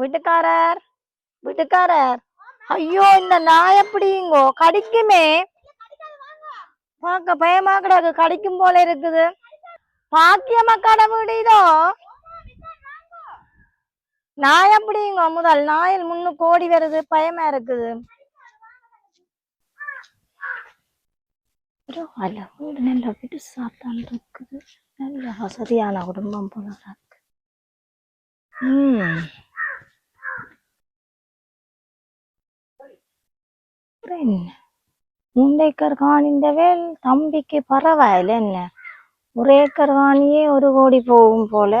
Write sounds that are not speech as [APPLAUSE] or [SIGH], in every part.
வீட்டுக்காரர் வீட்டுக்காரர். ஐயோ இந்த நாய் எப்படிங்கோ? கடிக்குமே. பார்க்க பயமா கிடக்கு. கடிக்கும் போல இருக்குது. பாக்கியமா கடை வீடு இதோ? நாய் எப்படிங்கோ? முதல் நாயில் முன்னு கோடி வருது. பயமா இருக்குது. அல்ல வீடு நல்ல வீடு சாத்தான் இருக்குது. நல்ல வசதியான குடும்பம் போல இருக்கு. ம். அப்புறம் என்ன மூன்று ஏக்கர் காணிந்த வேல் தம்பிக்கு பரவாயில்ல என்ன? ஒரு ஏக்கர் காணியே ஒரு கோடி போகும் போல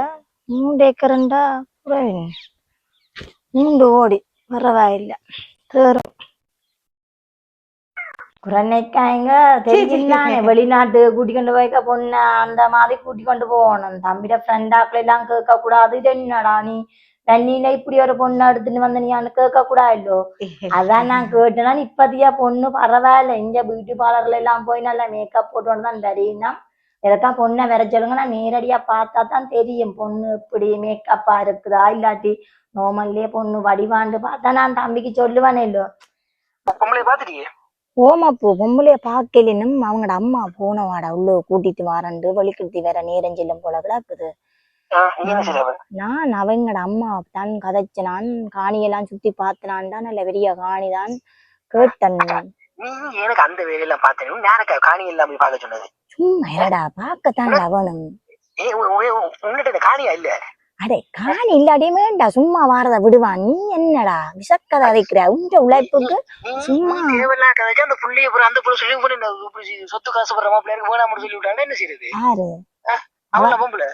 மூன்று ஏக்கர்ண்டா அப்புறம் என்ன மூன்று கோடி பரவாயில்ல. தேரும். குரண்ணைக்காய்ங்க தெரியுந்தானே வெளிநாட்டு கூட்டிக்கொண்டு போய்க்க பொண்ணு. அந்த மாதிரி கூட்டிக்கொண்டு போகணும். தம்பிட ஃப்ரெண்டாக்கள் எல்லாம் கேட்க கூடாது இது என்னடா நீ? தண்ணியில இப்படி ஒரு பொண்ணை எடுத்துட்டு வந்த நீ கேட்க கூடாதோ [LAUGHS] அதான் நான் கேட்டேன்னா இப்பத்தியா பொண்ணு பரவாயில்ல. இங்க பியூட்டி பார்லர்ல எல்லாம் போய் நல்லா மேக்கப் போட்டு தான் தெரியும்னா எதற்கா பொண்ணை வர சொல்லுங்க நான் நேரடியா பார்த்தா தான் தெரியும். பொண்ணு இப்படி மேக்கப்பா இருக்குதா? இல்லாட்டி நார்மல்லே பொண்ணு வடிவாண்டு பார்த்தா நான் தம்பிக்கு சொல்லுவானே இல்லோ ஓமாப்பூ பொம்பளைய பார்க்கலினும் அவங்களோட அம்மா போனவாடா. உள்ள கூட்டிட்டு வாரண்டு வழிகிட்டி வேற நேரம் செல்லும் போல கிடக்குது. நான் அவங்களோட அம்மா தான் கதைச்சனான் காணியெல்லாம் சுத்தி பார்த்தனான் தான் நல்ல பெரிய காணி தான் கேட்டன் நீ எனக்கு அந்த வேலையெல்லாம் பார்த்தேன் நேரக்கா காணி எல்லாம் போய் பார்க்க சொன்னது? சும்மா இருடா பார்க்கத்தான் அவனும் ஏ உ- உ- உ- உன்கிட்ட இந்த காணியா இல்ல? அடே காணி இல்லாடியே வேண்டா சும்மா வாரத விடுவான். நீ என்னடா விசக்கதை அதைக்கிற உங்க உழைப்புக்கு சும்மா. அந்த புள்ளைய பூரா அந்த புள்ள சொல்லி சொத்து காசு போடுற மாப்பிள்ளைக்கு வேணாம்னு சொல்லி விட்டாங்க என்ன செய்யறது யாரு? அவள பொம்பளை?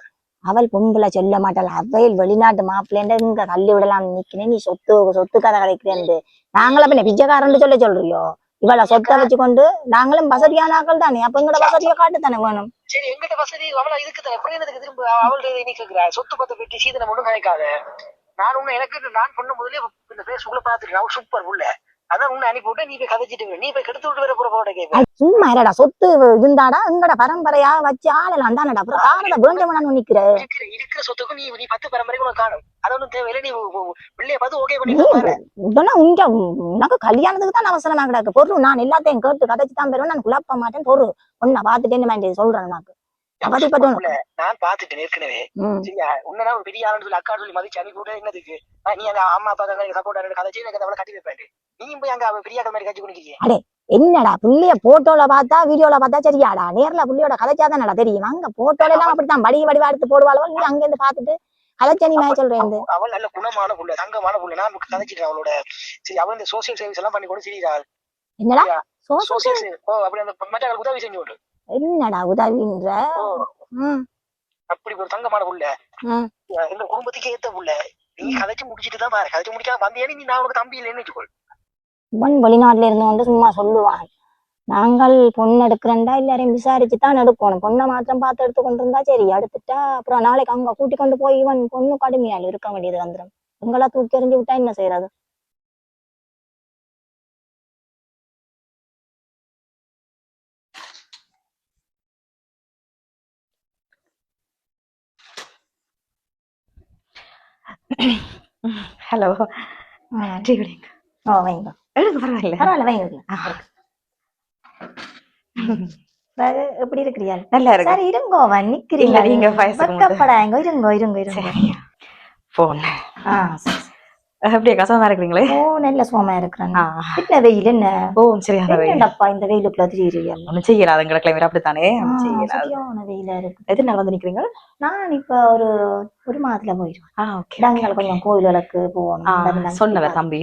அவள் பொம்பளை சொல்ல மாட்டாள். அவையில் வெளிநாட்டு மாப்பிள்ளைன்ற இங்க தள்ளி விடலாம். நிக்கிறேன். நீ சொத்து சொத்து கதை கதைக்கிறேன் நாங்களும் பின்ன பிச்சைக்காரன்னு சொல்ல சொல்றியோ இவளை சொத்தை வச்சு கொண்டு நாங்களும் வசதியான ஆக்கள் தானே. அப்ப எங்கட வசதியை காட்டு தானே வேணும்? சரி எங்கிட்ட வசதி அவள இதுக்கு தான். எப்படி எனக்கு திரும்ப அவள்கிட்ட நீ கேக்குற? சொத்து பத்த பெட்டி சீதனை மட்டும் கதைக்காத நான் உன்னை எனக்கு நான் பொண்ணு முதலே இந்த பேஸ்புக்ல பாத்துருக்கேன் அவள் சூப்பர் உள்ள. அதான் உன்னை அனுப்பி விட்டு நீ போய் கதைச்சிட்டு. நீ போய் கெடுத்து விட்டு வர போற போட கேட்ப. அது சும்மா இருடா சொத்து இருந்தாடா எங்கட பரம்பரையா வச்சு ஆளலாம் தானடா அப்புறம் காரணத்தை வேண்டவனான்னு நிக்கிற. இருக்கிற இருக்கிற சொத்துக்கு நீ நீ பத்து பரம்பரைக்கு உனக்கு காணும். அது ஒன்றும் தேவையில்லை நீ உ- உ- பிள்ளைய பார்த்து ஓகே பண்ணி நீ பாரு. உடனே உங்க உனக்கு கல்யாணத்துக்கு தான் அவசரமா கிடக்கு பொருள் நான் எல்லாத்தையும் கேட்டு கதைச்சு தான் பெறுவேன் நான் குழப்ப மாட்டேன் பொருள். உன்னை பார்த்துட்டு என்ன மாதிரி சொல்றேன் உனக்கு. நான் பாத்துட்டேன் ஏற்கனவே சரியா? உன்னதான் பெரிய ஆளுன்னு சொல்லி அக்கா சொல்லி மதிச்சு அனுப்பி விட என்னதுக்கு நீ அந்த அம்மா அப்பா சப்போர்ட் கதைச்சு எனக்கு அவளை கட்டி வைப்பேன் நீ போய் அங்க பெரிய ஆட்கள் மாதிரி கட்சி குடிக்கிறீங்க என்னடா புள்ளைய போட்டோல பார்த்தா வீடியோல பார்த்தா சரியாடா? நேர்ல புள்ளையோட கதைச்சாதானடா தெரியும். அங்க போட்டோல எல்லாம் அப்படித்தான். வடி வடிவா எடுத்து போடுவாளோ? நீ அங்க இருந்து பாத்துட்டு கதைச்சா நீ நான் சொல்றேன் அவ- அவள் நல்ல குணமான புள்ள தங்கமான புள்ள. நான் கதைச்சிட்டேன் அவளோட. சரி அவன் இந்த சோசியல் சர்வீஸ் எல்லாம் பண்ணி கூட சரிடா என்னடா? சோசியல் அப்படி அந்த மற்றவங்களுக்கு உதவி செஞ்சு விடு என்னடா உதவின்ற. அப்படி ஒரு தங்கமான புள்ள. எங்க குடும்பத்துக்கு ஏத்த புள்ள. நீ கதைச்சு முடிச்சிட்டு தான் பாரு கதைச்சு முடிக்காம வந்தியானி நீ நான் உனக்கு தம்பி இல்லைன்னு வச்சுக்கோ. இவன் வெளிநாட்டுல இருந்து வந்து சும்மா சொல்லுவான். நாங்கள் பொண்ணு எடுக்கிறேன்டா எல்லாரையும் விசாரிச்சு தான் எடுக்கணும். பொண்ணை மாத்திரம் பார்த்து எடுத்து கொண்டு இருந்தா சரி எடுத்துட்டா அப்புறம் நாளைக்கு அங்க கூட்டி கொண்டு போய் இவன் பொண்ணு கடுமையால் இருக்க வேண்டியது வந்துடும் உங்களா தூக்கி எறிஞ்சு விட்டா என்ன செய்யறது ஹலோ டீ குடிங்க ஓ வைங்க எடுங்க பரவாயில்ல பரவாயில்ல வைங்க ஆ. பிறகு எப்படி இருக்கிறியா நல்லா இருக்கு சரி இருங்கோ அவன் நிக்கிறீங்க இல்ல, நீங்க வயசுக்கு மூத்த. வெக்கப்படாங்க இருங்கோ இருங்கோ இருங்கோ சரி போன் ஆ சரி, சரி. அப்படியே கசமா இருக்கிறீங்களே? ஓ நல்ல சுகமா இருக்கிறாங்க. ஆ. என்ன வெயில் என்ன? ஓ சரியான வெயில். என்னடப்பா இந்த வெயிலுக்குள்ள திரியிறியா ஒன்றும் செய்யலாது எங்கட கிளைமேட் அப்படித்தானே? சரியான வெயிலா இருக்கு. எது நாள் வந்து நிக்கிறீங்க? நான் இப்ப ஒரு ஒரு மாதத்துல போயிடுவேன் ஆ ஓகே இடங்கள் கொஞ்சம் கோயில்களுக்கு போகணும். ஆ அதெல்லாம் சொன்னவர் தம்பி.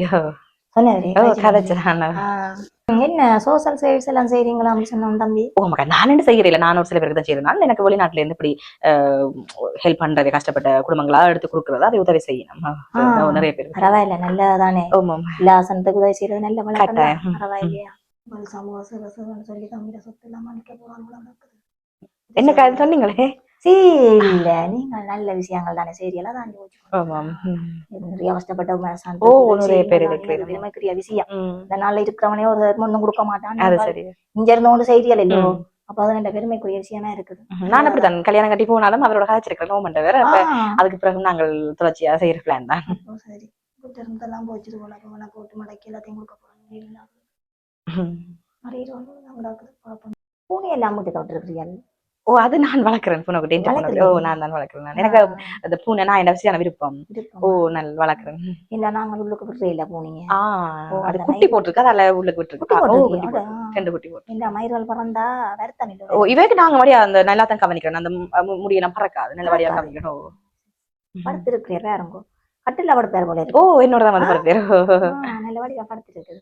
என்ன சோஷியல் சர்வீஸ் எல்லாம் செய்றீங்களா அப்படின்னு சொன்னோம் தம்பி? ஓ மக்கா நான் என்ன செய்யறேன் நான் ஒரு சில பேருக்கு தான் செய்யறேன் எனக்கு வெளிநாட்டுல இருந்து இப்படி ஹெல்ப் பண்றது கஷ்டப்பட்ட குடும்பங்களா எடுத்து கொடுக்கறதா அதை உதவி செய்யணும். நிறைய பேர் பரவாயில்ல நல்லதானே இல்லாசனத்துக்கு உதவி செய்யறது நல்ல. பரவாயில்லையா? சமூக சேவை சொல்லி சொத்து எல்லாம் போறாங்க சொன்னீங்களே? இல்ல நீங்கள் நல்ல விஷயங்கள் தானே. சரியெல்லாம் தான் யோசிச்சு. நிறைய நிறைய இருக்கிறது. பெரிய விஷயம். இந்த நாள்ல இருக்கிறவனே ஒரு ஒன்றும் கொடுக்க மாட்டான் சரி. இங்க இருந்து ஒன்று செய்தியல் இல்லையோ. அப்ப அது நல்ல பெருமைக்குரிய விஷயமா இருக்குது. நான் அப்படித்தான் கல்யாணம் கட்டி போனாலும் அவரோட காய்ச்சிருக்கிற நோமண்ட வேற. அப்ப ஆ, அதுக்கு பிறகு நாங்கள் தொடர்ச்சியா செய்யற பிளான் தான். சரி. இருந்தெல்லாம் அப்ப நான் போட்டு மடக்கி எல்லாத்தையும் கொடுக்க நம்மளாக்குது பார்ப்போம் பூனை எல்லாம் மூட்டை விட்டுருக்கிறீர்கள் ஓ அது நான் வளர்க்குறேன். பூனைக்குட்டி. ஓ நான் தான் வளர்க்குறேன். நான். எனக்கு அந்த பூனை நான் என்ன வச்சு விருப்பம்? ஓ நான் வளர்க்குறேன். இல்ல நாங்கள் உள்ளுக்கு விட்டுறே இல்ல பூனைங்க. ஆ அது குட்டி போட்டிருக்கு. அதால உள்ளுக்கு விட்டுருக்கு. ரெண்டு குட்டி போட்டு இந்த மயிர்கள் பறந்தா வருத்தம் ஓ இவைக்கு நாங்க வழியா அந்த நல்லா தான் கவனிக்கிறோம். அந்த மு- மு- முடியெல்லாம் பறக்காது. நல்ல வழியா கவனிக்கணும் ஓ. படுத்திருக்கிறேன் வேறங்கோ கட்டில படுப்பார் போல ஓ என்னோட தான் வந்து படுத்து பேரு ஆ, நல்ல வழியா படுத்திருக்கு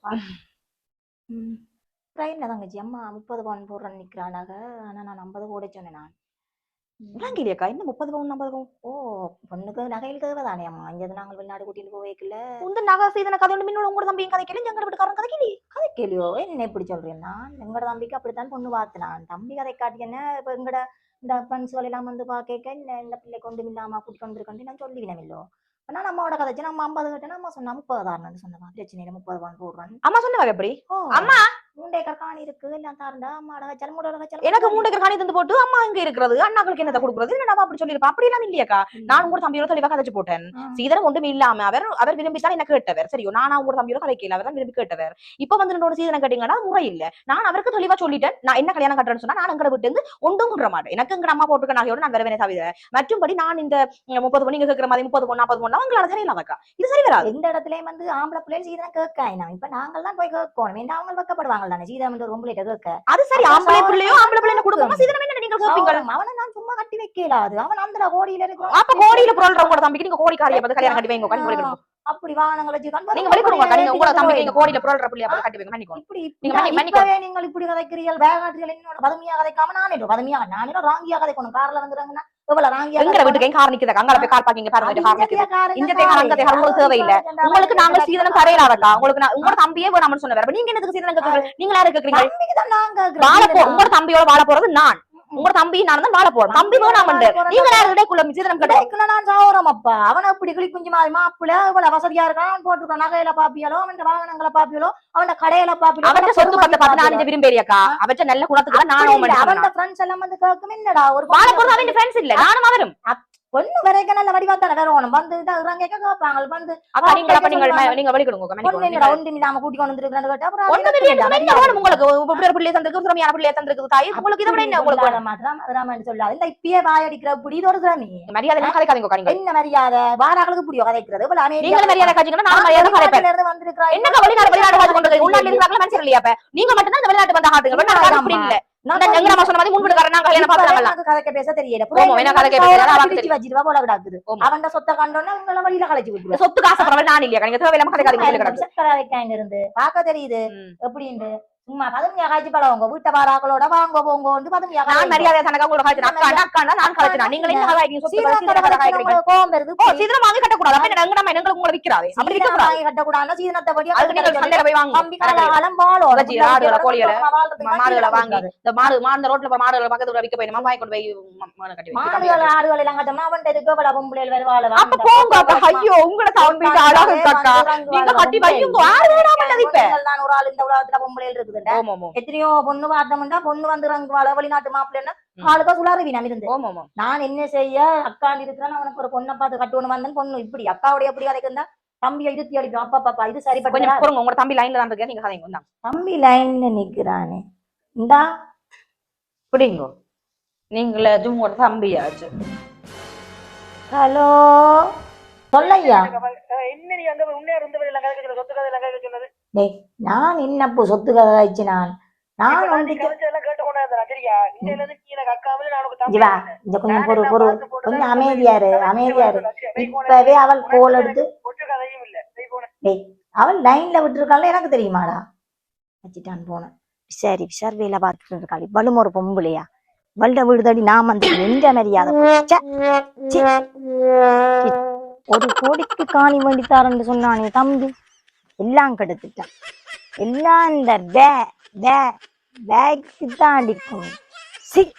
ட்ரெயின்ல தங்கச்சி அம்மா முப்பது பவுன் போடுறேன்னு நிக்கிறானாக ஆனா நான் ஐம்பது போட சொன்னேன் நான். ம். இல்லையாக்கா என்ன முப்பது பவுன் ஐம்பது பவுன்? ஓ பொண்ணுக்கு நகையில் தேவை தானே அம்மா. இங்கே நாங்கள் வெளிநாடு கூட்டிட்டு போவேக்கல உந்த நகை செய்தன கதை ஒன்று மின்னோட உங்களோட தம்பியும் கதைக்கல எங்க வீட்டுக்காரன் கதைக்கல கதை கேள்வியோ என்ன இப்படி சொல்றேன் நான்? எங்கட தம்பிக்கு அப்படித்தான் பொண்ணு பார்த்து நான் தம்பி கதை காட்டி என்ன? இப்போ எங்கட இந்த ஃப்ரெண்ட்ஸ்கள் எல்லாம் வந்து பார்க்க இந்த பிள்ளை கொண்டு இல்லாம கூட்டி கொண்டு இருக்கேன் நான் சொல்லிவினேன் இல்லோ ஆனா நம்மளோட கதைச்சு நம்ம ஐம்பது கிட்ட நம்ம சொன்னா முப்பது தாரணன்னு சொன்னவா. பிரச்சனை பிரச்சனை பவுன் போடுறான் அம்மா சொன்னவா எப்படி? ஓ. அம்மா! மூண்டை காணி இருக்கு எல்லாம் தாரண்டா அம்மாட வச்சாலும் எனக்கு மூணு ஏக்கர் காணி தந்து போட்டு அம்மா இங்க இருக்கிறது அண்ணாக்களுக்கு என்னத்தை கொடுக்குறது நம்ம அப்படி சொல்லிருப்பா அப்படி எல்லாம் இல்லையாக்கா நான் உங்க தம்பியோட தெளிவாக கதைச்சு போட்டேன். சீதனம் ஒன்றும் இல்லாம அவர் அவர் விரும்பி தான் என்ன கேட்டவர்? சரியோ நான் உங்களோட தம்பியோட கதைக்கல அவர் தான் விரும்பி கேட்டவர். இப்ப வந்து என்னோட சீதனம் கேட்டீங்கன்னா முறை இல்ல. நான் அவருக்கு தெளிவா சொல்லிட்டேன். நான் என்ன கல்யாணம் கட்டுறேன்னு சொன்னா நான் எங்கட விட்டு இருந்து ஒன்றும் குடுற மாட்டேன். எனக்கு எங்க அம்மா போட்டுக்க நகையோட நான் வரவேனே தவிர மற்றும்படி நான் இந்த முப்பது பொண்ணு நீங்க கேட்கிற மாதிரி முப்பது பொண்ணு நாற்பது பொண்ணு அவங்களால சரியில்லாதக்கா இது சரி வராது. எந்த இடத்துலயும் வந்து ஆம்பளை பிள்ளைகள் சீதனம் கேட்காயினா இப்ப நாங்கள் தான் போய் கேட்கணும். அவங்க வைக்கப்படுவாங்க. தானே சீதனம் வந்து ரொம்ப கேட்க அது சரி ஆம்பளை பிள்ளையோ ஆம்பளை பிள்ளைங்க கொடுக்காம சீதனம் என்ன நீங்க கேட்பீங்க அவன் நான் சும்மா கட்டி வைக்கல அது அவன் அந்த கோடியில இருக்கிற அப்ப கோடியில புரள்ற உங்களோட தம்பிக்கு நீங்க கோடிக்காரியை பார்த்து கல்யாணம் கட்டி வைங்க கட்டி வைக்கணும் அப்படி வாகனங்களை வச்சு நீங்க வெளிக்கொடுங்க நீங்க உங்களோட தம்பிக்கு நீங்க கோடியில புரள்ற பிள்ளைய பார்த்து கட்டி வைங்க பண்ணிக்கணும் இப்படி நீங்க. இப்பவே நீங்கள் இப்படி கதைக்கிறீர்கள் வேகாட்டுகள் என்னோட பதுமையா கதைக்காம நானே பதுமையா நானே ராங்கியா கதைக்கணும். கார்ல வந்துறாங்கன்னா எவ்வளவு வீட்டுக்கு எங்க கார் நிக்குதா? அங்க போய் கார் பார்க்கிங்க பாருங்க கார் நிக்குது. இந்த தேங்காய் உங்களுக்கு தேவையில்லை. உங்களுக்கு நாங்க சீதனம் தரையிலாதக்கா உங்களுக்கு நான் உங்களோட தம்பியே வேணாம்னு சொன்னவர் அப்ப நீங்க எனக்கு சீதனம் கேக்குறீங்க? நீங்க யாரு கேக்குறீங்க வாழ போ உங்களோட தம்பியோட வாழ போறது நான். உங்களோட தம்பி நான் தான் வாழ போறேன். தம்பி வேணாமண்டு நீங்க யாரு இடைக்குள்ள சீதனம் கேட்டு? நான் சாவரம் அப்பா அவனை இப்படி கிளி குஞ்சு மாதிரி மாப்பிள்ள? இவ்வளவு வசதியா இருக்கான் அவன் போட்டிருக்கான். நகையில பாப்பியாலோ அவன் வாகனங்களை பாப்பியாலோ அவன் கடையில பாப்பியாலோ அவற்ற சொத்து பத்த இந்த விரும்பேரியாக்கா அவற்ற நல்ல குணத்துக்கு நான் அவன் அவன் ஃப்ரெண்ட்ஸ் எல்லாம் வந்து கேட்கும். என்னடா ஒரு வாழ போறது அவன் ஃப்ரெண்ட்ஸ் இல்ல. நானும் அவரும். பொண்ணு வரைக்கும் நல்ல வடிவா தானே வேறணும் வந்து இதான் கேட்க கேட்பாங்க வந்து அப்ப நீங்க நீங்க நீங்க வெளிக்கிடுங்க பொண்ணு என்னடா ஒன்று இல்லாம கூட்டி கொண்டு வந்துருக்கான்னு கேட்டா அப்புறம் ஒண்ணு என்ன என்ன வேணும் உங்களுக்கு. ஒரு பிள்ளைய தந்திருக்கு திறமையான பிள்ளைய தந்திருக்கு. தாய் உங்களுக்கு இதை விட என்ன உங்களுக்கு வேணும்? உங்களுக்கு சொல்லாது இந்த இப்பயே வாயடிக்கிற இப்படி இது ஒரு திறமை மரியாதை இல்லாம கதைக்காதீங்க நீங்க என்ன மரியாதை? வாராங்களுக்கு புடியோ கதைக்கிறது இவ்வளவு அமைதியா நீங்களும் மரியாதை காய்ச்சிக்கணும் நானும் மரியாதை வெளிநாட்டுல இருந்து வந்திருக்கிறா. என்னங்க வெளிநாடு வெளிநாடு காய்ச்சி கொண்டு உள்நாட்டுல இருக்கிறாங்களா மனுஷன் இல்லையா அப்ப? நீங்க மட்டும் தான் இந்த வெளிநாட்டு வந்த ஆட்டுங்க வெளிநாடு அப்படி இல்ல நான் சொன்ன மாதிரி கல்யாணம் பேச தெரியல ஓமோ, என்ன கதைக்க பேச தெரியாது, அவனுக்கு பிடிச்சு வச்சிருவா போல கிடாக்குது ஓமோ. அவன் சொத்தை கண்டோன்னா உங்களை வழியில கலைச்சு விட்டுருவா சொத்து காசு அப்புறம் நான் இல்லையா? நீங்க தேவையில்லாம இருந்து. பார்க்க தெரியுது. எப்படின்னு சும்மா பதுமையா காய்ச்சி பழவங்க வீட்டை பாராக்களோட வாங்க போங்க பதுமையா நான் மரியாதை தனக்கு உங்களோட காய்ச்சி அக்கா நான் கோவம் வருது. ஓ சீதனம் வாங்கி கட்டக்கூடாது. அப்ப என்ன எங்க நம்ம எங்களுக்கு உங்களை விக்கிறாவே அப்படி விற்க கூடாது வாங்கி கட்டக்கூடாது சீதனத்தை படி அதுக்கு நீங்க சந்தையில போய் வாங்க தம்பி காலம் வாழும். வச்சு, ஆடுகளை, கோழிகளை, மாடுகளை வாங்கி இந்த மாடு மாடு ரோட்ல போய் மாடுகளை பக்கத்துல விற்க போய் நம்ம வாங்கி கொண்டு போய் ம- மாடு கட்டி வைக்க மாடுகள் ஆடுகள் எல்லாம் கட்டமா அவன் இதுக்கு இவ்வளவு பொம்பளைகள் வருவாள் அப்ப போங்க அக்கா ஐயோ அழகு நீங்க கட்டி வையுங்க. இப்ப நான் ஒரு ஆள் இந்த உலகத்துல பொம்பளைகள் இருக்குதுண்டா ஓம் எத்தனையோ பொண்ணு பார்த்தோம்னா பொண்ணு வந்து ரங்குவாள வெளிநாட்டு மாப்பிள்ளைன்னா ஆளுக்கா சுளாரவி நான் இருந்து நான் என்ன செய்ய? அக்காண்டு இருக்கிறேன் அவனுக்கு ஒரு பொண்ணை பார்த்து கட்டுவணும் வந்தேன் பொண்ணு இப்படி. அக்காவுடைய எப்படி கதைக்குந்தா தம்பியை இருத்தி அடிக்கும் அப்பா பாப்பா இது சரிப்பட்ட கொஞ்சம் பொறுங்க உங்களோட தம்பி லைன்ல தான் இருக்கு நீங்க கதைங்க. தம்பி லைன்ல நிக்கிறானே. இந்தா. பிடிங்கோ. நீங்களே உங்களோட தம்பியாச்சு. ஹலோ. சொல்லையா? என்ன நீ அங்க உண்மையா கதை சொத்து கதை சொன்னது டேய் நான் என்னப்போ சொத்து கதை ஆயிடுச்சு நான் நான் சரியா? இந்த கொஞ்சம் பொறு பொறு கொஞ்சம் அமைதியா இரு அமைதியா இரு. இப்பவே அவள் கோல் எடுத்து டேய் அவள் லைன்ல விட்டுருக்காள் எனக்கு தெரியுமாடா? வச்சுட்டான் போனேன் சரி சர்வேல பார்த்துட்டு இருக்காள். இவளும் ஒரு பொம்பளையா? வல்ட விடுதடி நான் வந்து எந்த மரியாதை. ஒரு கோடிக்கு காணி வேண்டி தரேன்னு சொன்னானே தம்பி. எல்லாம் கெடுத்துட்டான். எல்லாம் இந்த பே பே பேக்கு தான் அடிக்கும் சிக்.